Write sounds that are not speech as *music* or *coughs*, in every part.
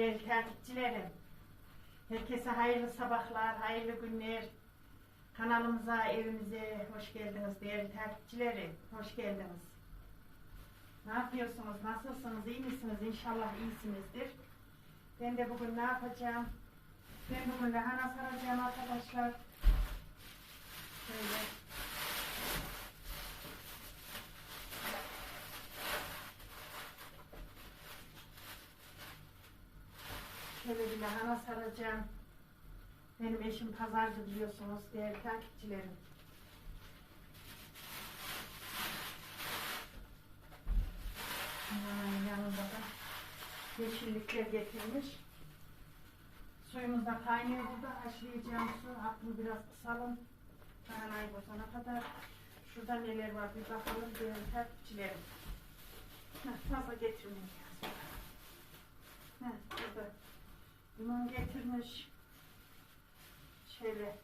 değerli takipçilerim. Herkese hayırlı sabahlar, hayırlı günler. Kanalımıza, evimize hoş geldiniz değerli takipçilerim. Hoş geldiniz. Ne yapıyorsunuz? Nasılsınız? İyi misiniz? İnşallah iyisinizdir. Ben de bugün ne yapacağım? Ben bugün lahana saracağım arkadaşlar. Şöyle. Şöyle bir lahana saracağım. Benim eşim pazarcı biliyorsunuz değerli takipçilerim. Lahananın yanında da yeşillikler getirmiş. Suyumuz da kaynıyor burada. Haşlayacağım su. Aklını biraz kısalım. Lahanayı bozana kadar. Şurada neler var bir bakalım değerli takipçilerim. Heh, fazla getirmeyin. Heh, burada limon getirmiş. Şöyle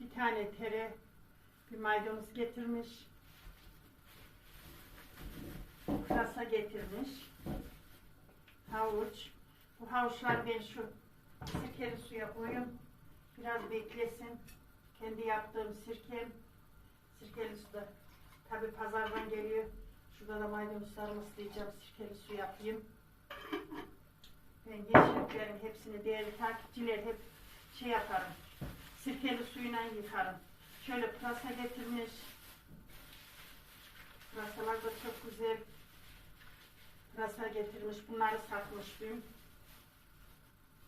bir tane tere, bir maydanoz getirmiş. Pırasa getirmiş. Havuç. Bu havuçlar ben şu sirkeli suya koyun. Biraz beklesin. Kendi yaptığım sirkem. Sirkeli suda. Tabi pazardan geliyor. Şurada da maydanozlarımı ıslayacağım. Sirkeli su yapayım. Ben yeşilliklerin hepsini değerli takipçiler hep şey yaparım. Sirkeli suyuna yıkarım. Şöyle pırasa getirmiş. Pırasalar da çok güzel. Pırasa getirmiş. Bunları satmış dün.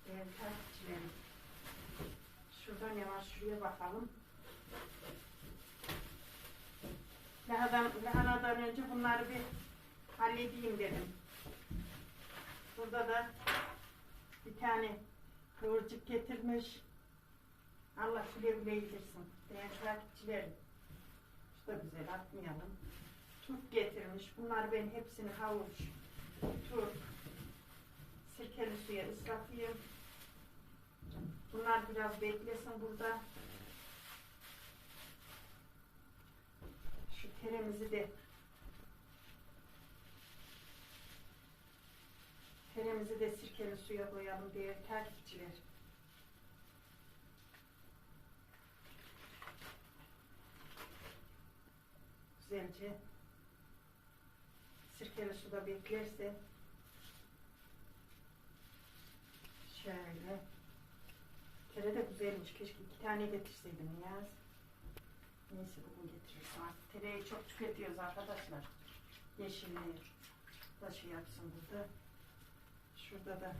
Değerli takipçilerim. Şurada ne var? Şuraya bakalım. Lahanadan, lahanadan önce bunları bir halledeyim dedim. Burada da bir tane kıvırcık getirmiş. Allah güle yedirsin. Değerli takipçilerim. Şu da güzel atmayalım. Turp getirmiş. Bunlar ben hepsini havuç, turp, sirkeli suya ıslatayım. Bunlar biraz beklesin burada. Şu teremizi de teremizi de sirkeli suya koyalım değerli takipçiler. Güzelce sirkeli suda beklerse şöyle tere de güzelmiş. Keşke iki tane getirseydim ya. Neyse bugün getirirsem artık. Tereyi çok tüketiyoruz arkadaşlar. Yeşilliği da şey yapsın burada. Şurada da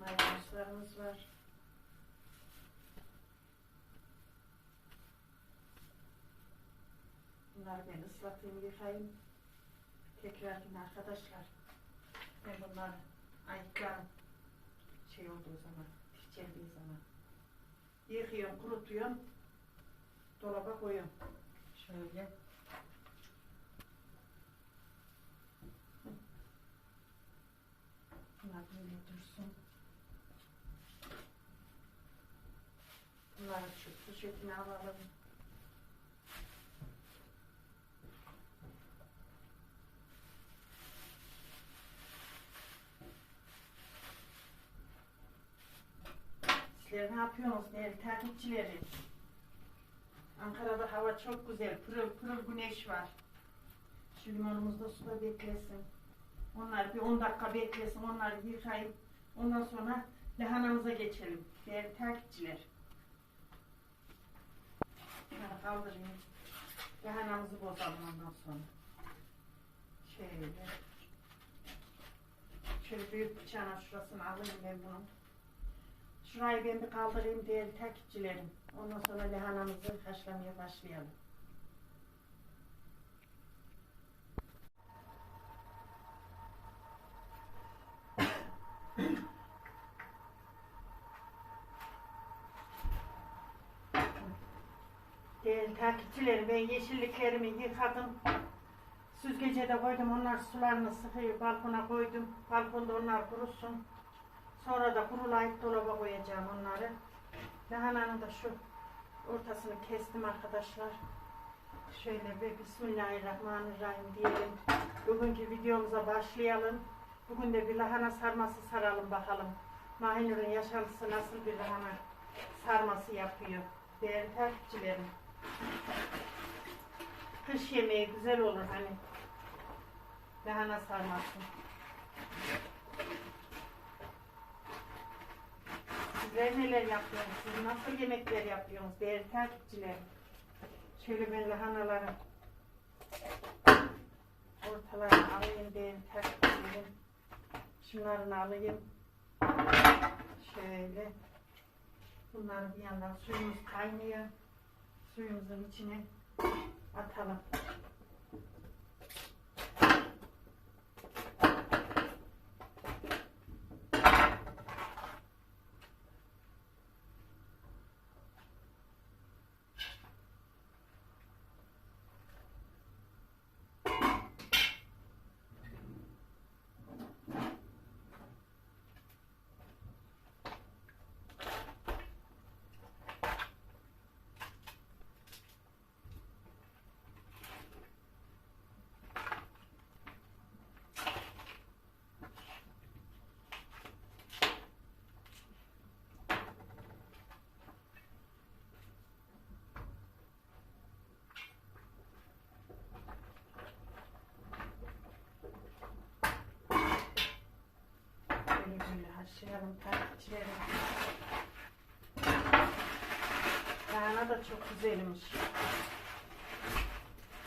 maydanozlarımız var. Bunları ben ıslatayım, yıkayayım. Tekrar yine arkadaşlar. Ben bunları ayıklarım. Şey olduğu zaman, pişirdiği zaman. Yıkıyorum, kurutuyorum. Dolaba koyuyorum. Şöyle. Bunlar böyle dursun. Bunları şu poşetine alalım. Sizler ne yapıyorsunuz değerli takipçilerim? Ankara'da hava çok güzel. Pırıl pırıl güneş var. Şu limonumuz da suda beklesin. Onlar bir 10 dakika beklesin. Onları yıkayıp ondan sonra lahanamıza geçelim. Değerli takipçiler. Şunu kaldırayım. Lahanamızı bozalım ondan sonra. Şöyle. Şöyle büyük bıçağına şurasını alayım ben bunun. Şurayı ben bir kaldırayım değerli takipçilerim. Ondan sonra lahanamızı haşlamaya başlayalım. Değerli takipçilerim ben yeşilliklerimi yıkadım. Süzgece de koydum onlar sularını sıkıyor balkona koydum. Balkonda onlar kurusun. Sonra da kurulayıp dolaba koyacağım onları. Lahananın da şu ortasını kestim arkadaşlar. Şöyle bir Bismillahirrahmanirrahim diyelim. Bugünkü videomuza başlayalım. Bugün de bir lahana sarması saralım bakalım. Mahinur'un yaşantısı nasıl bir lahana sarması yapıyor. Değerli takipçilerim. Kış yemeği güzel olur hani. Lahana sarması. Sizler neler yapıyorsunuz? Siz nasıl yemekler yapıyorsunuz değerli takipçilerim? Şöyle ben lahanaları ortalarına alayım değerli takipçilerim. Şunlarını alayım. Şöyle. Bunları bir yandan suyumuz kaynıyor. Suyumuzun içine atalım. Haşlayalım takipçilerim. Lahana da çok güzelmiş.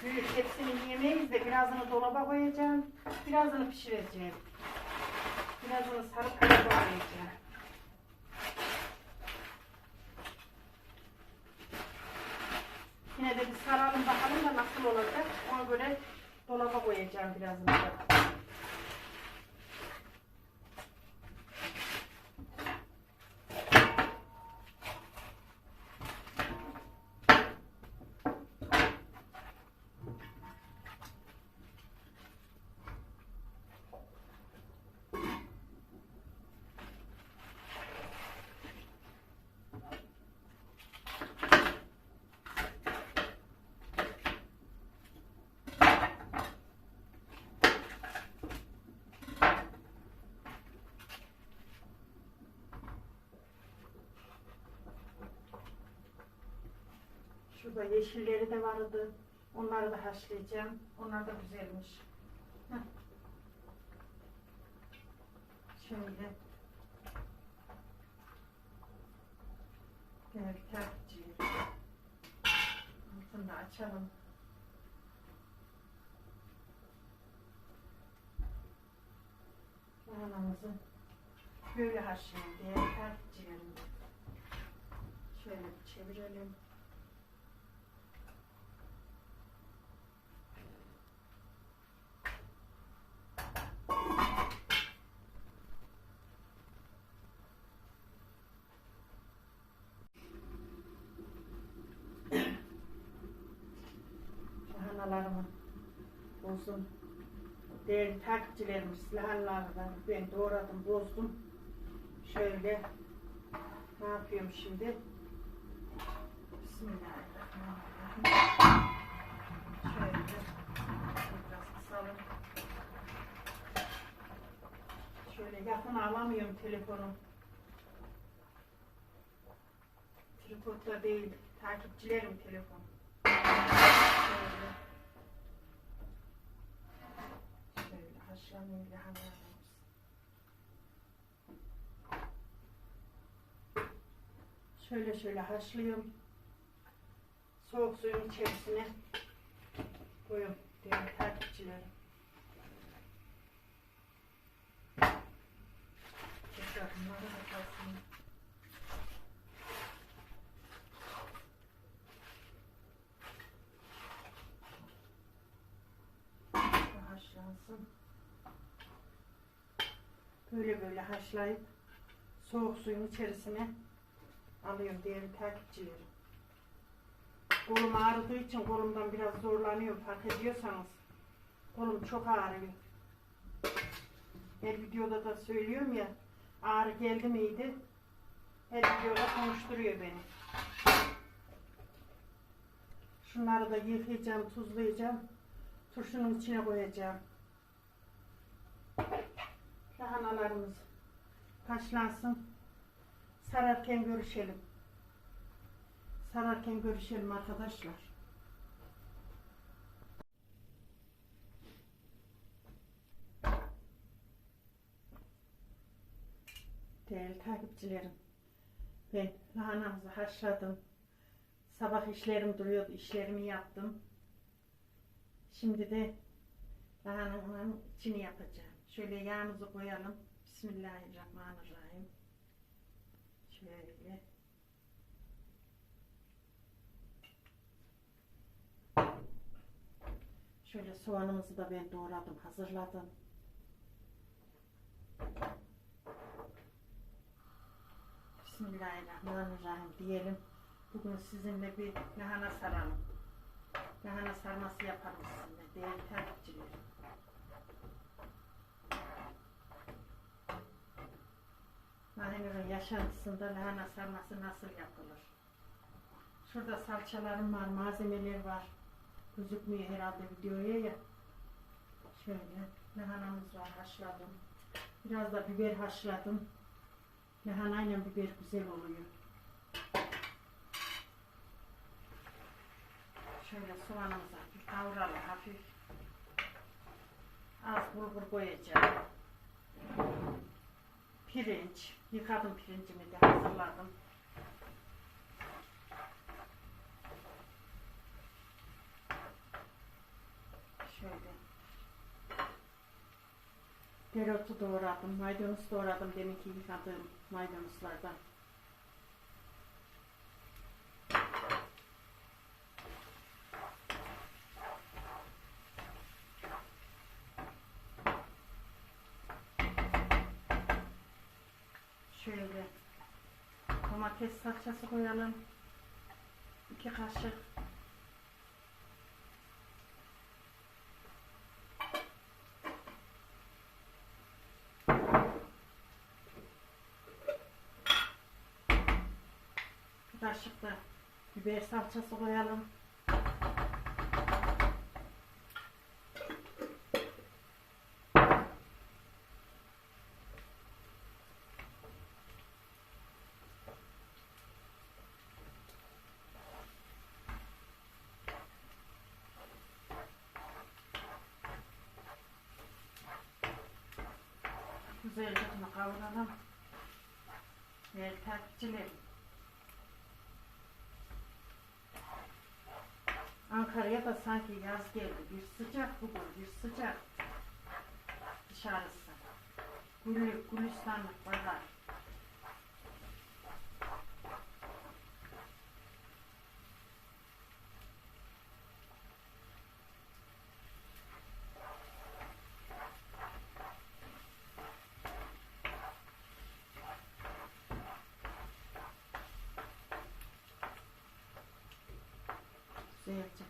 Büyük hepsini yemeyiz de birazını dolaba koyacağım. Birazını pişireceğim. Birazını sarıp dolaba koyacağım. Yine de bir saralım bakalım da nasıl olacak. Ona göre dolaba koyacağım birazını da. Şurada yeşilleri de vardı. Onları da haşlayacağım. Onlar da güzelmiş. Heh. Şöyle. Gel. Altını da açalım. Lahanamızı böyle haşlayalım diye takipçilerim. Şöyle çevirelim. Lahanalarımı olsun. Değerli takipçilerimiz lahanalardan ben doğradım, bozdum. Şöyle ne yapıyorum şimdi? Bismillahirrahmanirrahim. Şöyle biraz kısalım. Şöyle yakın alamıyorum telefonu. Tripodla değil, takipçilerim telefon. Şöyle haşlanıyor lahanalarımız. Şöyle şöyle haşlıyorum. Soğuk suyun içerisine koyuyorum değerli takipçilerim. Tekrar bunları da kalsın. haşlansın. Böyle haşlayıp soğuk suyun içerisine alıyorum değerli takipçilerim. Kolum ağrıdığı için kolumdan biraz zorlanıyorum fark ediyorsanız. Kolum çok ağrıyor. Her videoda da söylüyorum ya ağrı geldi miydi her videoda konuşturuyor beni. Şunları da yıkayacağım, tuzlayacağım. Turşunun içine koyacağım. Lahanalarımız haşlansın. Sararken görüşelim. Sararken görüşelim arkadaşlar. Değerli takipçilerim. Ben lahanamızı haşladım. Sabah işlerim duruyordu. işlerimi yaptım. Şimdi de lahananın içini yapacağım. Şöyle yağımızı koyalım. Bismillahirrahmanirrahim. Şöyle. Şöyle soğanımızı da ben doğradım, hazırladım. Bismillahirrahmanirrahim diyelim. Bugün sizinle bir lahana saralım. Lahana sarması yapalım sizinle değerli takipçilerim. Mahine'nin yaşantısında lahana sarması nasıl yapılır? Şurada salçalarım var, malzemeler var. Gözükmüyor herhalde videoya ya. Şöyle lahanamız var haşladım. Biraz da biber haşladım. Lahanayla biber güzel oluyor. Şöyle soğanımızı hafif kavuralım hafif. Az bulgur koyacağım. Pirinç. Yıkadım pirincimi de hazırladım. Şöyle. Dereotu doğradım. Maydanoz doğradım. Deminki yıkadığım maydanozlardan. Şöyle domates salçası koyalım. İki kaşık. Bir kaşık da biber salçası koyalım. Evet takipçilerim. Ankara'ya da sanki yaz geldi. Bir sıcak bugün, bir sıcak. Dışarısı. Güllük, gülistanlık pazar. Güzelce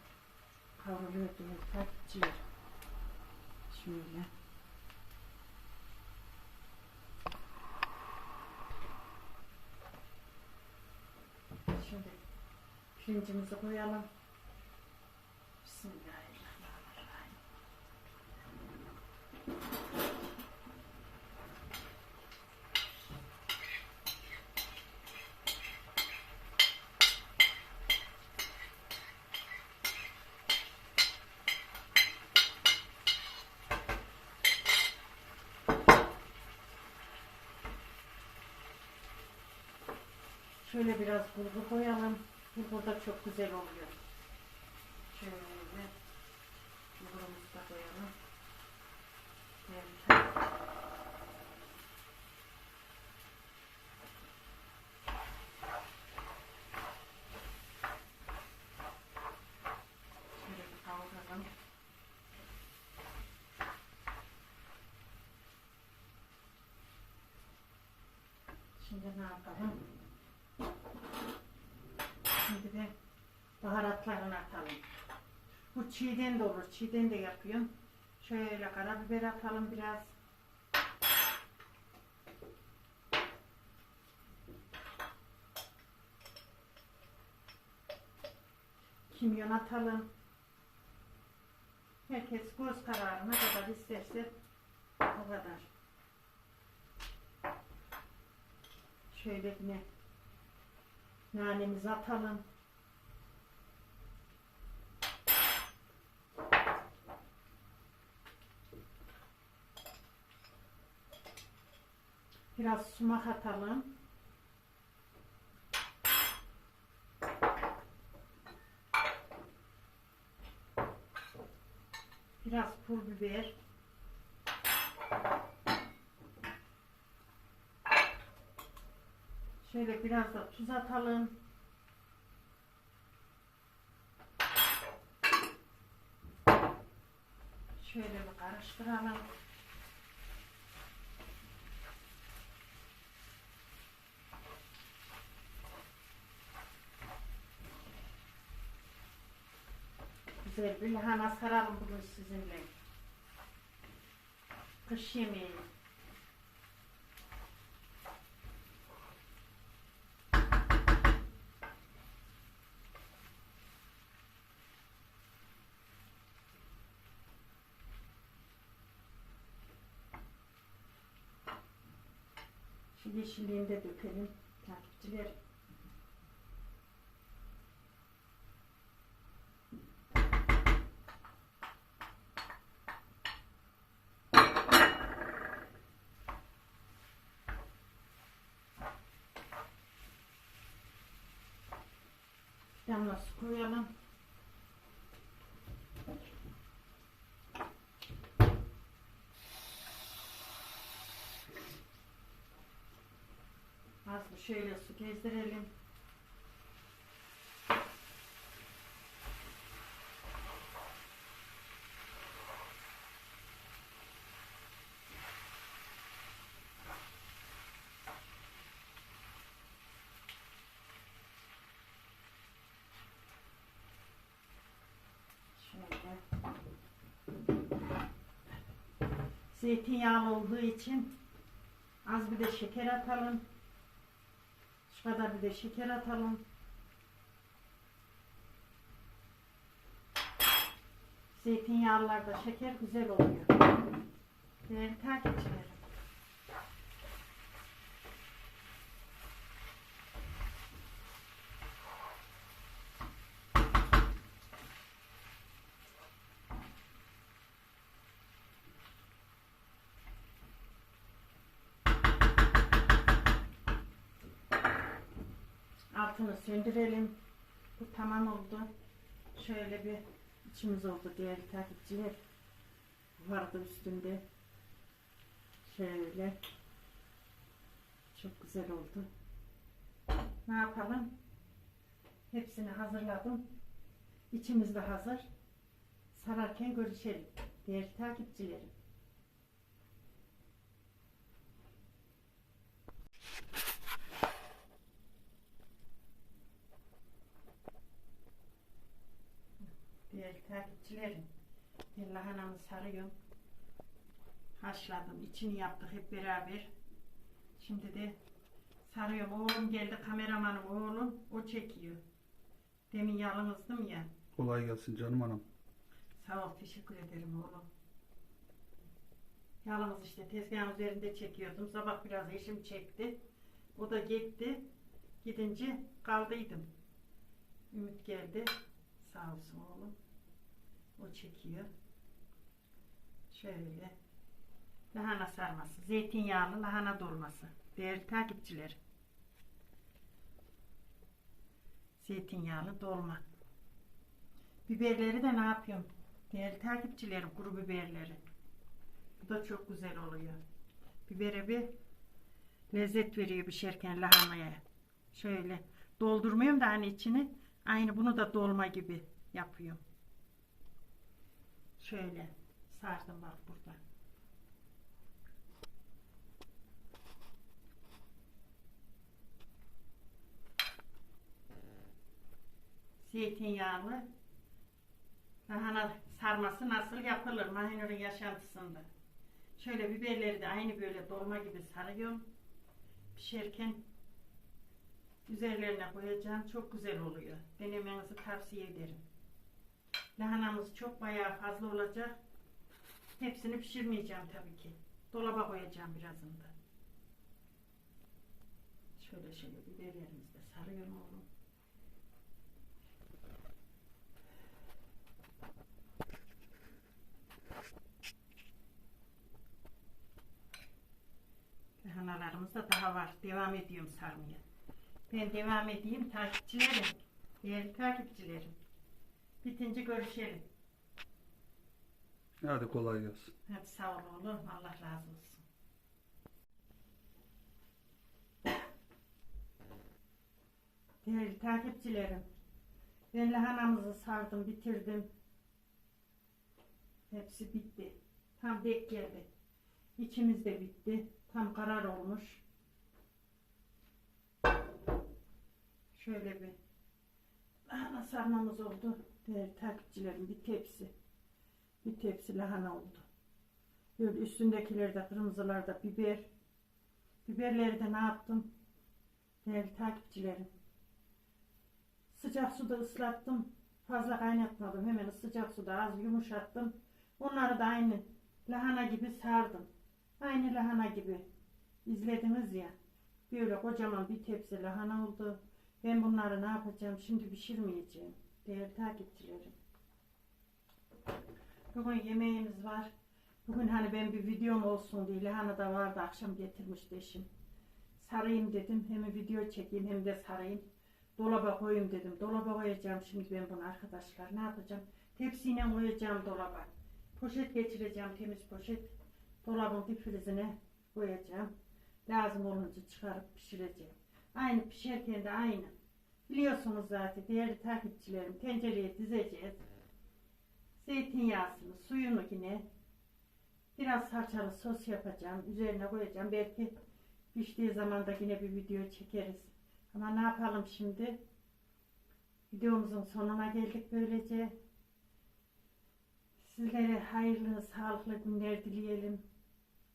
takipçiler. Şöyle. Şimdi pirincimizi koyalım. Bismillahirrahmanirrahim. Şöyle biraz bulgur koyalım. Bulgur da çok güzel oluyor. Şöyle bulgurumuzu da koyalım. Evet. Şimdi ne yapalım? çiğden de olur. Çiğden de yapıyorum. Şöyle karabiber atalım biraz. Kimyon atalım. Herkes göz kararına kadar isterse o kadar. Şöyle yine nanemizi atalım. Biraz sumak atalım. Biraz pul biber. Şöyle biraz da tuz atalım. Şöyle bir karıştıralım. Güzel bir lahana saralım bugün sizinle. Kış yemeği. Şimdi yeşilliğini de dökelim takipçiler. Su koyalım. Az şöyle su gezdirelim. Şöyle. Zeytinyağlı olduğu için az bir de şeker atalım. Şu kadar bir de şeker atalım. Zeytinyağlılarda şeker güzel oluyor. Değerli takipçilerim. Altını söndürelim. Bu tamam oldu. Şöyle bir içimiz oldu değerli takipçiler. Vardı üstünde. Şöyle. Çok güzel oldu. Ne yapalım? Hepsini hazırladım. İçimiz de hazır. Sararken görüşelim. Değerli takipçilerim. Değerli takipçilerim. Ben lahanamı sarıyorum. Haşladım. içini yaptık hep beraber. Şimdi de sarıyorum. Oğlum geldi kameramanım oğlum. O çekiyor. Demin yalnızdım ya. Kolay gelsin canım hanım. Sağ ol teşekkür ederim oğlum. Yalnız işte tezgahın üzerinde çekiyordum. Sabah biraz eşim çekti. O da gitti. Gidince kaldıydım. Ümit geldi. Sağ olsun oğlum. O çekiyor. Şöyle. Lahana sarması. Zeytinyağlı lahana dolması. Değerli takipçilerim. Zeytinyağlı dolma. Biberleri de ne yapıyorum? Değerli takipçilerim kuru biberleri. Bu da çok güzel oluyor. Bibere bir lezzet veriyor pişerken lahanaya. Şöyle doldurmuyorum da hani içini aynı bunu da dolma gibi yapıyorum. Şöyle sardım bak burada. Zeytinyağlı lahana sarması nasıl yapılır Mahinur'un yaşantısında. Şöyle biberleri de aynı böyle dolma gibi sarıyorum. Pişerken üzerlerine koyacağım. Çok güzel oluyor. Denemenizi tavsiye ederim. Lahanamız çok bayağı fazla olacak. Hepsini pişirmeyeceğim tabii ki. Dolaba koyacağım birazını da. Şöyle şöyle biberlerimizi de sarıyorum oğlum. Lahanalarımız da daha var. Devam ediyorum sarmaya. Ben devam edeyim takipçilerim. Değerli takipçilerim. Bitince görüşelim. Hadi kolay gelsin. Hadi sağ ol oğlum. Allah razı olsun. *coughs* Değerli takipçilerim. Ben lahanamızı sardım, bitirdim. Hepsi bitti. Tam dek geldi. İçimiz de bitti. Tam karar olmuş. Şöyle bir lahana sarmamız oldu. Takipçilerim bir tepsi. Bir tepsi lahana oldu. Böyle üstündekileri de kırmızılar da biber. Biberleri de ne yaptım? Değerli takipçilerim. Sıcak suda ıslattım. Fazla kaynatmadım. Hemen sıcak suda az yumuşattım. Onları da aynı lahana gibi sardım. Aynı lahana gibi. İzlediniz ya. Böyle kocaman bir tepsi lahana oldu. Ben bunları ne yapacağım? Şimdi pişirmeyeceğim. Değerli takipçilerim. Bugün yemeğimiz var. Bugün hani ben bir videom olsun diye lahana da vardı akşam getirmişti eşim. Sarayım dedim. Hem video çekeyim hem de sarayım. Dolaba koyayım dedim. Dolaba koyacağım şimdi ben bunu arkadaşlar. Ne yapacağım? Tepsiyle koyacağım dolaba. Poşet geçireceğim temiz poşet. Dolabın difrizine koyacağım. Lazım olunca çıkarıp pişireceğim. Aynı pişerken de aynı. Biliyorsunuz zaten değerli takipçilerim tencereye dizeceğiz. Zeytinyağısını, suyunu yine biraz salçalı sos yapacağım. Üzerine koyacağım. Belki piştiği zaman da yine bir video çekeriz. Ama ne yapalım şimdi? Videomuzun sonuna geldik böylece. Sizlere hayırlı, sağlıklı günler dileyelim.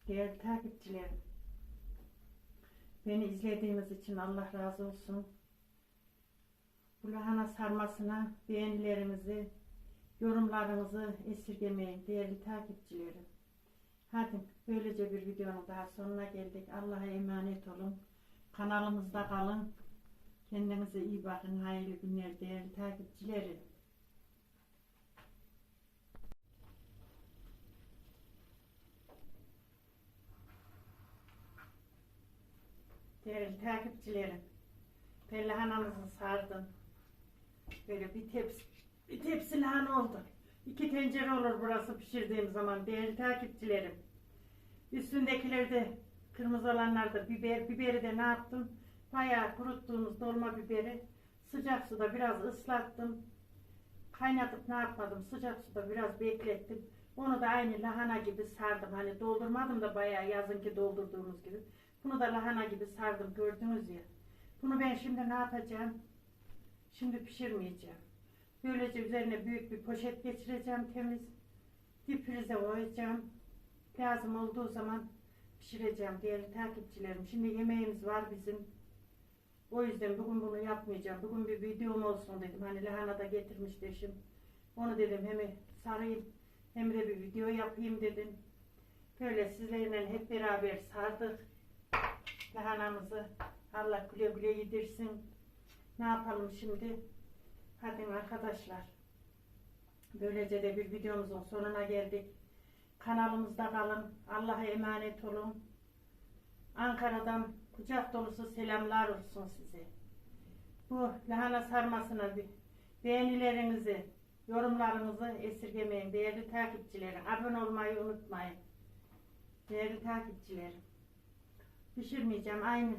Değerli takipçilerim. Beni izlediğiniz için Allah razı olsun. Bu lahana sarmasına beğenilerinizi, yorumlarınızı esirgemeyin değerli takipçilerim. Hadi böylece bir videonun daha sonuna geldik. Allah'a emanet olun. Kanalımızda kalın. Kendinize iyi bakın. Hayırlı günler değerli takipçilerim. Değerli takipçilerim. Lahanamızı sardım. Böyle bir tepsi, bir tepsi lahana oldu. İki tencere olur burası pişirdiğim zaman değerli takipçilerim. Üstündekileri de kırmızı olanlar da biber. Biberi de ne yaptım? Bayağı kuruttuğumuz dolma biberi sıcak suda biraz ıslattım. Kaynatıp ne yapmadım? Sıcak suda biraz beklettim. Onu da aynı lahana gibi sardım. Hani doldurmadım da bayağı yazınki doldurduğumuz gibi. Bunu da lahana gibi sardım gördünüz ya. Bunu ben şimdi ne yapacağım? Şimdi pişirmeyeceğim. Böylece üzerine büyük bir poşet geçireceğim temiz. Difrize koyacağım. Lazım olduğu zaman pişireceğim değerli takipçilerim. Şimdi yemeğimiz var bizim. O yüzden bugün bunu yapmayacağım. Bugün bir videom olsun dedim. Hani lahana da getirmişti eşim. Onu dedim hem sarayım hem de bir video yapayım dedim. Böyle sizlerle hep beraber sardık lahanamızı. Allah güle güle yedirsin. Ne yapalım şimdi? Hadi arkadaşlar. Böylece de bir videomuzun sonuna geldik. Kanalımızda kalın. Allah'a emanet olun. Ankara'dan kucak dolusu selamlar olsun size. Bu lahana sarmasına bir beğenilerinizi, yorumlarınızı esirgemeyin. Değerli takipçilerim, abone olmayı unutmayın. Değerli takipçilerim. Pişirmeyeceğim aynı.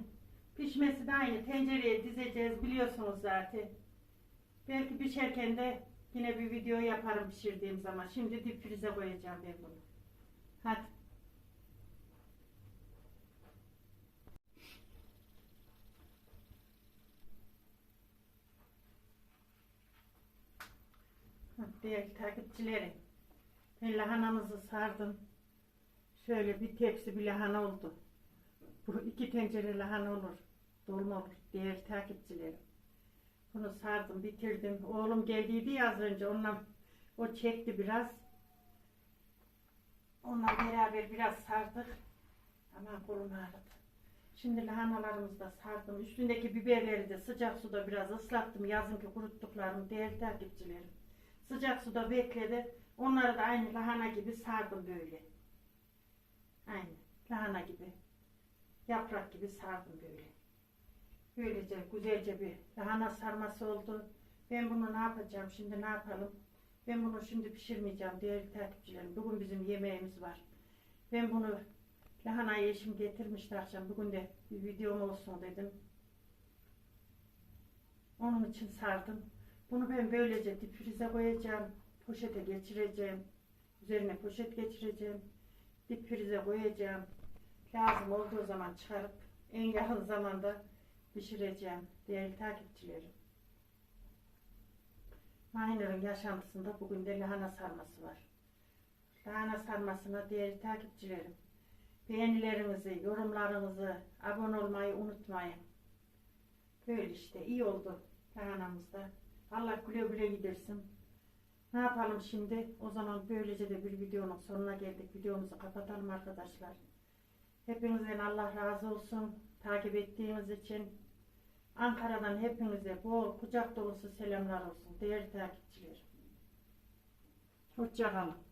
Pişmesi de aynı. Tencereye dizeceğiz biliyorsunuz zaten. Belki pişerken de yine bir video yaparım pişirdiğim zaman. Şimdi dip frize koyacağım ben bunu. Hadi. Değerli takipçilerim. Ben lahanamızı sardım. Şöyle bir tepsi bir lahana oldu. Bu iki tencere lahana olur. Dolma. Değerli takipçilerim. Bunu sardım, bitirdim. Oğlum geldiydi ya az önce. Onunla o çekti biraz. Onunla beraber biraz sardık. Ama kolum ağrıdı. Şimdi lahanalarımızı da sardım. Üstündeki biberleri de sıcak suda biraz ıslattım. Yazınki kuruttuklarım değerli takipçilerim. Sıcak suda bekledi. Onları da aynı lahana gibi sardım böyle. Aynı lahana gibi. Yaprak gibi sardım böyle. Böylece güzelce bir lahana sarması oldu. Ben bunu ne yapacağım şimdi ne yapalım? Ben bunu şimdi pişirmeyeceğim değerli takipçilerim. Bugün bizim yemeğimiz var. Ben bunu lahanayı eşim getirmişti akşam. Bugün de bir videom olsun dedim. Onun için sardım. Bunu ben böylece difrize koyacağım. Poşete geçireceğim. Üzerine poşet geçireceğim. Difrize koyacağım. Lazım olduğu zaman çıkarıp en yakın zamanda pişireceğim. Değerli takipçilerim. Mahiner'in yaşantısında bugün de lahana sarması var. Lahana sarmasına değerli takipçilerim. Beğenilerinizi, yorumlarınızı, abone olmayı unutmayın. Böyle işte iyi oldu lahanamızda. Allah güle güle gidersin. Ne yapalım şimdi? O zaman böylece de bir videonun sonuna geldik. Videomuzu kapatalım arkadaşlar. Hepinizden Allah razı olsun. Takip ettiğiniz için. Ankara'dan hepinize bol kucak dolusu selamlar olsun. Değerli takipçiler. Hoşçakalın.